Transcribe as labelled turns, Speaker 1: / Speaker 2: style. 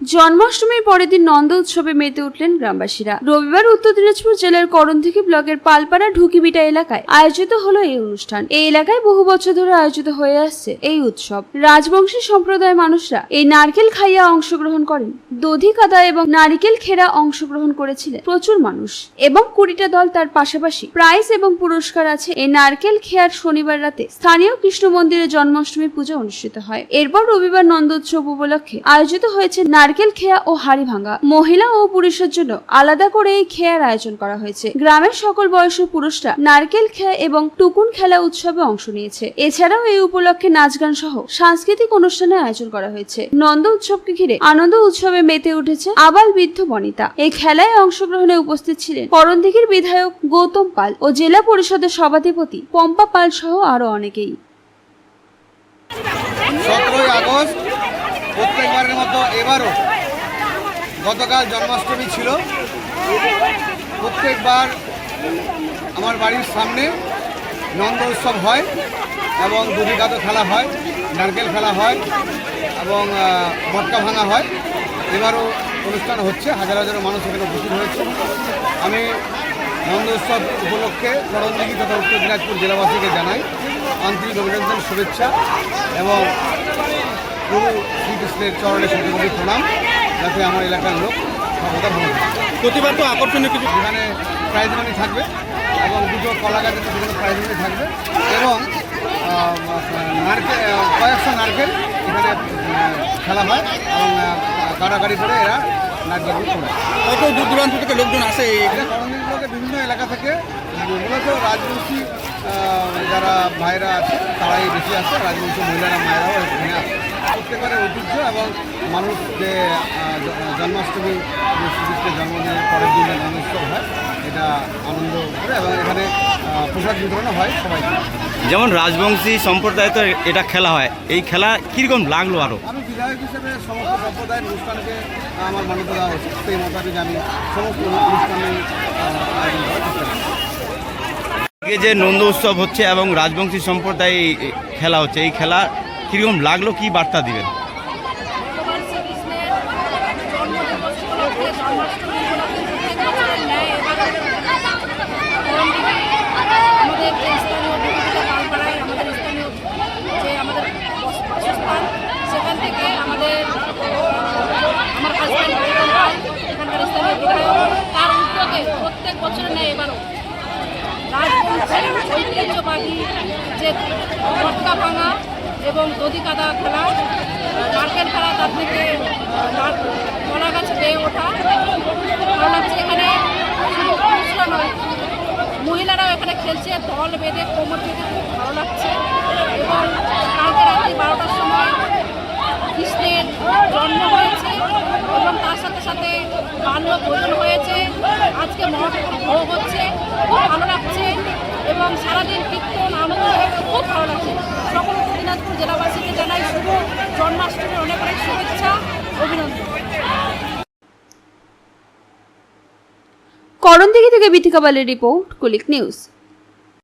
Speaker 1: জন্মাষ্টমীর পরের দিন নন্দ উৎসবে মেতে উঠলেন গ্রামবাসীরা। রবিবার উত্তর দিনাজপুর জেলার করণদিঘি ব্লকের পালপাড়া ঢুকিবিটা এলাকায় আয়োজিত হলো এই অনুষ্ঠান। এই এলাকায় বহু বছর ধরে আয়োজিত হয়ে আসছে এই উৎসব। রাজবংশী সম্প্রদায়ের মানুষরা এই নারকেল খাইয়া অংশগ্রহণ করেন। দধি কাদা এবং নারিকেল খেরা অংশগ্রহণ করেছিলেন। প্রচুর মানুষ। এবং কুড়িটা দল তার পাশাপাশি প্রাইজ এবং পুরস্কার আছে। এই নারকেল খেয়ার শনিবার রাতে স্থানীয় কৃষ্ণ মন্দিরে জন্মাষ্টমী পুজো অনুষ্ঠিত হয়। এরপর রবিবার নন্দোৎসব উপলক্ষে আয়োজিত হয়েছে নারকেল খেয়া ও হাড়ি ভাঙা। মহিলা ও পুরুষের জন্য আলাদা করে এই খেয়ার আয়োজন করা হয়েছে। গ্রামের সকল বয়সের পুরুষরা নারকেল খেয়া এবং টুকুন খেলা উৎসবে অংশ নিয়েছে। এছাড়াও এই উপলক্ষে নাচ গান সহ সাংস্কৃতিক অনুষ্ঠানের আয়োজন করা হয়েছে। নন্দ উৎসবকে ঘিরে আনন্দ উৎসবে মেতে উঠেছে আবাল বৃদ্ধ বনিতা। এই খেলায় অংশগ্রহণে উপস্থিত ছিলেন করণদিঘির বিধায়ক গৌতম পাল ও জেলা পরিষদের সভাধিপতি পম্পা পাল সহ আরও অনেকেই।
Speaker 2: সতেরোই আগস্ট মতো এবারও গতকাল জন্মাষ্টমী ছিল। প্রত্যেকবার আমার বাড়ির সামনে নন্দ উৎসব হয় এবং দুধিকাতো খেলা হয়, নারকেল খেলা হয় এবং মটকা ভাঙা হয়। এবারও অনুষ্ঠান হচ্ছে হাজার হাজার মানুষ এখানে উপস্থিত হয়েছে। আমি নন্দ উৎসব উপলক্ষে করণদিঘি তথা উত্তর দিনাজপুর জেলাবাসীকে জানাই আন্তরিক অভিনন্দন শুভেচ্ছা এবং প্রভু শ্রীকৃষ্ণের চরণে শতকোটি প্রণাম যাতে আমার এলাকার লোক সর্বদা ভালো
Speaker 3: প্রতিবার তো আকর্ষণীয় কিছু
Speaker 2: যেখানে প্রাইজ মানি থাকবে এবং দুটো কলা গাছের সেখানে প্রাইজ মানি থাকবে এবং নারকেল কয়েকশো নারকেল এখানে খেলা হয় এবং কাড়াকাড়ি করে এরা নারকেলগুলো তোলে
Speaker 3: কত দূর দূরান্ত থেকে লোকজন আসে
Speaker 2: এটা বিভিন্ন এলাকা থেকে মূলত রাজবংশী যারা ভাইরা আছে তারাই বেশি আসে। রাজবংশী মহিলারা মায়েরাও এখানে আসে। প্রত্যেকবারের ঐতিহ্য এবং মানুষ যে জন্মাষ্টমী যে শ্রীকৃষ্ণের জন্মদিনের পরের দিনে জন্মোৎসব হয় এটা আনন্দ করে এবং এখানে প্রসাদ বিতরণও হয় সবাইকে।
Speaker 3: যেমন রাজবংশী সম্প্রদায় তো এটা খেলা হয়। এই খেলা কীরকম লাগল আরও
Speaker 2: আমি বিধায়ক হিসেবে সমস্ত সম্প্রদায়ের অনুষ্ঠানকে আমার মান্যতা দেওয়া উচিত। সেই মোতাবেক আমি সমস্ত অনুষ্ঠানে আহ, আয়োজন করার চেষ্টা করি
Speaker 3: আজকে যে নন্দ উৎসব হচ্ছে এবং রাজবংশী সম্প্রদায় এই খেলা হচ্ছে এই খেলা কীরকম লাগল কি বার্তা দিবেন
Speaker 4: ভগবান শ্রীকৃষ্ণের জন্মদিবস উপলক্ষে জন্মাষ্টমী উপলক্ষে প্রত্যেক বছরের ন্যায় এবারও করণদিঘি আমাদের যে স্থানীয় বিভিন্ন পালপাড়ায় আমাদের স্থানীয় যে আমাদের বস- বাসস্থান সেখান থেকে আমাদের আমার হাজব্যান্ড এখানকার স্থানীয় বিধায়ক তার উদ্যোগে বছরের ন্যায় এবারও। ঐতিহ্যবাহী যে মটকা ভাঙা এবং দধি কাদা খেলা। নারকেল খেলা তার থেকে কলা গাছে বেয়ে ওঠা। ভালো লাগছে এখানে শুধু পুরুষরা নয়, মহিলারাও এখানে খেলছে, দল বেঁধে, কোমর বেঁধে খুব ভালো লাগছে। এবং কালকে রাত্রি বারোটার সময় কৃষ্ণের জন্ম হয়েছে এবং তার সাথে সাথে বাল্য ভোজন হয়েছে। আজকে ভোগ হচ্ছে, খুব ভালো লাগছে এবং সারাদিন কীর্তন, আনন্দ খুব ভালো লাগছে। সকল দিনাজপুর জেলাবাসীকে জানাই শুভ জন্মাষ্টমীর অনেক অনেক শুভেচ্ছা, অভিনন্দন।
Speaker 1: করণদিঘি থেকে বিথিকা বালের রিপোর্ট, কুলিক নিউজ।